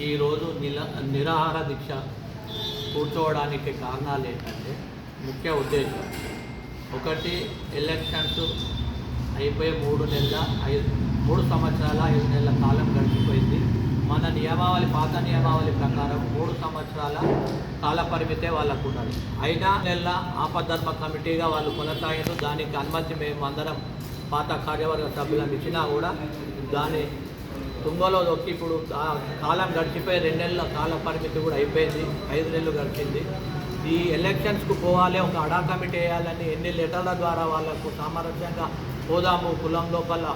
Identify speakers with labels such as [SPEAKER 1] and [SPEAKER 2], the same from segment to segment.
[SPEAKER 1] ఈరోజు నిల నిరాహార దీక్ష కూర్చోవడానికి కారణాలు ఏంటంటే ముఖ్య ఉద్దేశం. ఒకటి ఎలక్షన్స్ అయిపోయి మూడు నెలల ఐదు మూడు సంవత్సరాల ఐదు నెలల కాలం గడిచిపోయింది. మన నియమావళి పాత నియమావళి ప్రకారం మూడు సంవత్సరాల కాల పరిమితే వాళ్ళకు ఉన్నది. అయినా నెలల ఆపద్ధర్మ కమిటీగా వాళ్ళు కొనసాగారు దానికి అనుమతి మేము అందరం పాత కార్యవర్గ సభ్యులను ఇచ్చినా కూడా దాని తుంగలో దొక్కి ఇప్పుడు కాలం గడిచిపోయి రెండేళ్ళ కాల పరిమితి కూడా అయిపోయింది ఐదు నెలలు గడిచింది. ఈ ఎలక్షన్స్కు పోవాలి ఒక అడా కమిటీ వేయాలని ఎన్ని లెటర్ల ద్వారా వాళ్ళకు సామరస్యంగా పోదాము కులం లోపల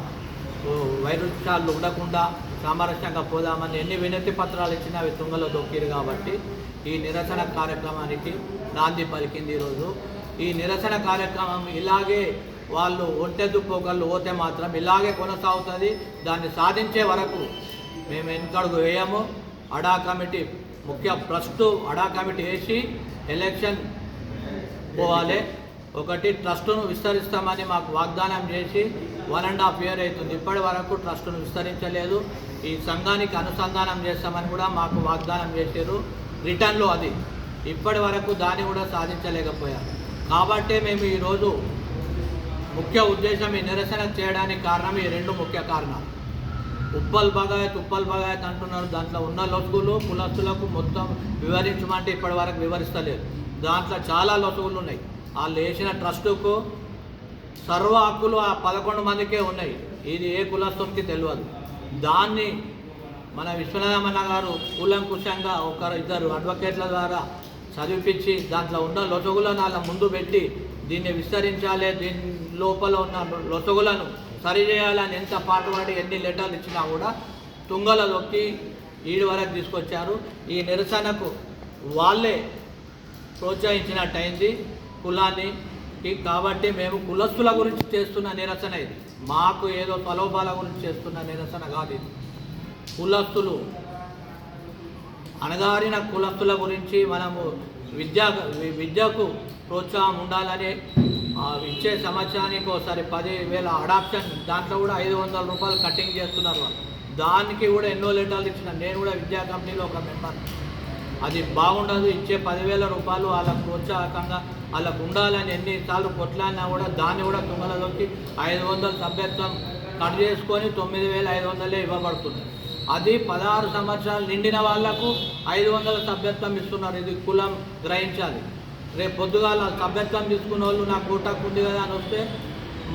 [SPEAKER 1] వైరుధ్యాలు ఉండకుండా సామరస్యంగా పోదామని ఎన్ని వినతి పత్రాలు ఇచ్చినా అవి తుంగలో దొక్కిరు కాబట్టి ఈ నిరసన కార్యక్రమానికి నాంది పలికింది ఈరోజు. ఈ నిరసన కార్యక్రమం ఇలాగే వాళ్ళు ఒంటెద్దు పోగళ్ళు పోతే మాత్రం ఇలాగే కొనసాగుతుంది. దాన్ని సాధించే వరకు మేము వెనుకడుగు వేయము. అడా కమిటీ ముఖ్య ట్రస్ట్ అడా కమిటీ వేసి ఎలక్షన్ పోవాలి. ఒకటి ట్రస్టును విస్తరిస్తామని మాకు వాగ్దానం చేసి వన్ అండ్ హాఫ్ ఇయర్ అవుతుంది. ఇప్పటి వరకు ట్రస్టును విస్తరించలేదు. ఈ సంఘానికి అనుసంధానం చేస్తామని కూడా మాకు వాగ్దానం చేశారు. రిటర్న్లో అది. ఇప్పటి వరకు దాన్ని కూడా సాధించలేకపోయారు కాబట్టే మేము ఈరోజు ముఖ్య ఉద్దేశం ఈ నిరసన చేయడానికి కారణం ఈ రెండు ముఖ్య కారణాలు. ఉప్పల్ బగాయత్ ఉప్పల్ బగాయత్ అంటున్నారు దాంట్లో ఉన్న లొసుగులు కులస్తులకు మొత్తం వివరించమంటే ఇప్పటి వరకు వివరిస్తలేదు. దాంట్లో చాలా లొసుగులు ఉన్నాయి. వాళ్ళు వేసిన ట్రస్టుకు సర్వ హక్కులు ఆ పదకొండు మందికే ఉన్నాయి. ఇది ఏ కులస్తునికి తెలియదు. దాన్ని మన విశ్వనాథమన్న గారు కూలంకుశంగా ఒక ఇద్దరు అడ్వకేట్ల ద్వారా చదివిపించి దాంట్లో ఉన్న లొసుగులను అలా ముందు పెట్టి దీన్ని విస్తరించాలి దీని లోపల ఉన్న లొసగులను సరిచేయాలని ఎంత పాటుపడి ఎన్ని లెటర్లు ఇచ్చినా కూడా తుంగల దొక్కి ఈడి వరకు తీసుకొచ్చారు. ఈ నిరసనకు వాళ్ళే ప్రోత్సహించినట్టయింది కులాన్ని కాబట్టి మేము కులస్తుల గురించి చేస్తున్న నిరసన ఇది. మాకు ఏదో ప్రలోభాల గురించి చేస్తున్న నిరసన కాదు ఇది. కులస్తులు అణగారిన కులస్తుల గురించి మనము విద్యా విద్యకు ప్రోత్సాహం ఉండాలని ఇచ్చే సంవత్సరానికి ఒకసారి పదివేల అడాప్షన్ దాంట్లో కూడా ఐదు వందల రూపాయలు కటింగ్ చేస్తున్నారు వాళ్ళు. దానికి కూడా ఎన్నో లెటర్లు ఇచ్చిన నేను కూడా విద్యా కంపెనీలో ఒక మెంబర్ అది బాగుండదు ఇచ్చే పదివేల రూపాయలు వాళ్ళకు ప్రోత్సాహకంగా వాళ్ళకు ఉండాలని ఎన్నిసార్లు కొట్లాడినా కూడా దాన్ని కూడా తుంగలలోకి ఐదు వందల సభ్యత్వం కట్ చేసుకొని తొమ్మిది వేల ఐదు వందలే ఇవ్వబడుతుంది అది పదహారు సంవత్సరాలు నిండిన వాళ్ళకు ఐదు వందల సభ్యత్వం ఇస్తున్నారు. ఇది కులం గ్రహించాలి. రేపు పొద్దుగాల సభ్యత్వం తీసుకున్న వాళ్ళు నాకు ఓటాకు ఉంది కదా అని వస్తే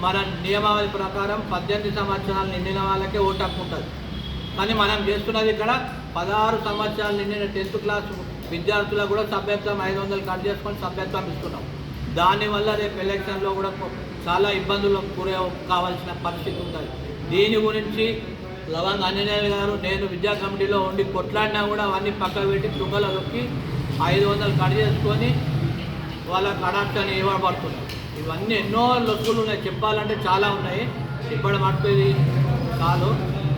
[SPEAKER 1] మన నియమావళి ప్రకారం పద్దెనిమిది సంవత్సరాలు నిండిన వాళ్ళకే ఓటాకు ఉంటుంది. కానీ మనం చేస్తున్నది ఇక్కడ పదహారు సంవత్సరాలు నిండిన టెన్త్ క్లాస్ విద్యార్థులకు కూడా సభ్యత్వం ఐదు వందలు కట్ చేసుకొని సభ్యత్వం ఇస్తున్నాం. దానివల్ల రేపు ఎలక్షన్లో కూడా చాలా ఇబ్బందులు గురి కావాల్సిన పరిస్థితి ఉంటుంది. దీని గురించి లవంగ్ అంజనేయులు గారు నేను విద్యా కమిటీలో ఉండి కొట్లాడినా కూడా అవన్నీ పక్క పెట్టి తుంగలలోకి ఐదు వందలు కట్ చేసుకొని వాళ్ళకి అడాప్షన్ ఇవ్వబడుతుంది ఇవన్నీ ఎన్నో లొసుగులు ఉన్నాయి. చెప్పాలంటే చాలా ఉన్నాయి. ఇప్పటి మట్టుది చాలు.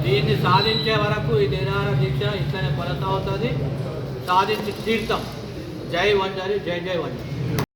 [SPEAKER 1] దీన్ని సాధించే వరకు ఈ నిరాహార దీక్ష ఇట్లనే కొనసాగుతుంది. సాధించి తీర్థం జై వంజారి జై జై వంజారి.